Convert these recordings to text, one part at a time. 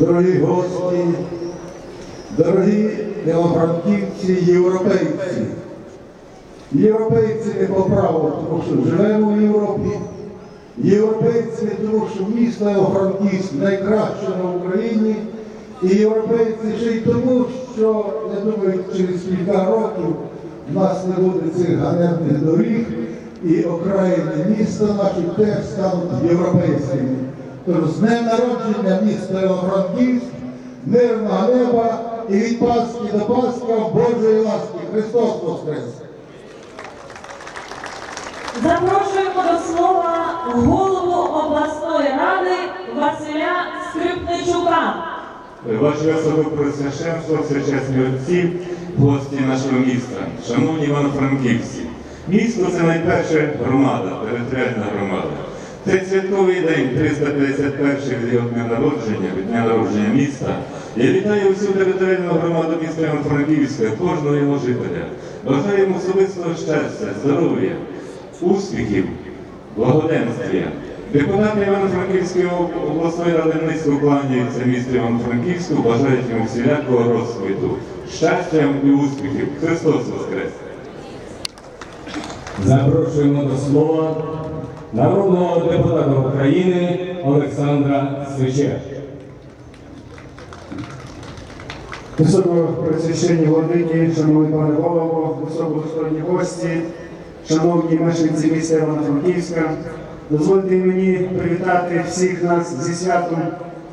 дорогі гості, дорогі івано-франківці, європейці. Європейці не по праву, тому що живемо в Європі. Європейці, тому що місто Івано-Франківськ найкраще на Україні. І європейці ще й тому, що я думаю, через кілька років в нас не буде цих ганебних доріг, і окраїни міста наші теж стануть європейськими. З днем народження міста Івано-Франківськ, мирного неба і від Пасхи до Пасха Божої ласки. Христос Воскрес! Запрошуємо до слова голову обласної ради Василя Скрипничука. Ваші особи Пресвященство, всечесні отці, гості нашого міста, шановні івано-франківці. Місто це найперша громада, територіальна громада. Цей святковий день, 351 від його дня народження, дня народження міста. Я вітаю всю територіальну громаду міста Івано-Франківська, кожного його жителя. Бажаю йому особистого щастя, здоров'я, успіхів, благоденствія. Депутати Івано-Франківської обласної ради низько кланяються місту Івано-Франківську, бажають йому всілякого розквіту, щастя і успіхів. Христос Воскрес! Запрошуємо до слова народного депутата України Олександра Свича. Високопресвященні владині, шановний пане голово, високодостойні гості, шановні мешканці міста Івано-Франківська, дозвольте мені привітати всіх нас зі святом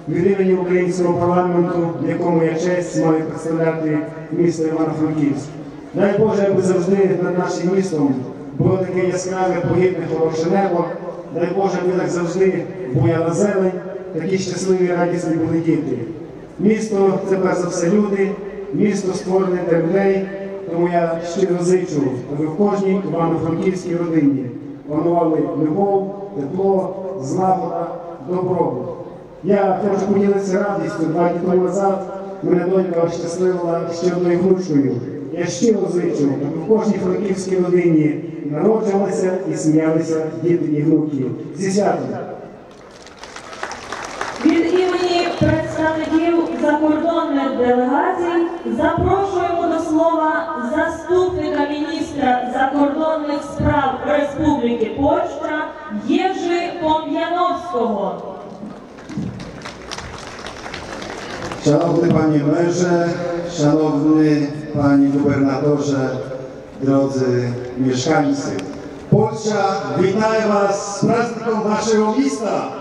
від імені українського парламенту, в якому я честь маю представляти місто Івано-Франківськ. Дай Боже, аби завжди над нашим містом було таке яскраве, погідне, хороше небо. Дай Боже, аби так завжди буяла зелень, такі щасливі, радісні були діти. Місто це перш за все люди, місто створене для людей. Тому я щиро зичу, аби в кожній івано-франківській родині панували любов, тепло, злагода, добробут. Я хочу поділитися радістю. Два дні тому назад мене донька щасливила ще одною внучкою. Я щиро аби в кожній франківській родині народжувалися і сміялися діти і внуки. Зі святом! Від імені представників закордонних делегацій запрошуємо до слова заступника міністра закордонних справ Республіки Польща Євжи Пом'яновського. Szanowny Panie Merze, Szanowny Panie Gubernatorze, drodzy mieszkańcy. Polsza, witaję Was z prazniką Waszego miasta.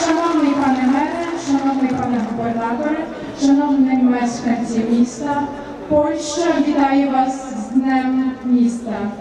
Шановний пане мере, шановний пане губернаторе, шановні мешканці міста, Польща вітає вас з Днем міста.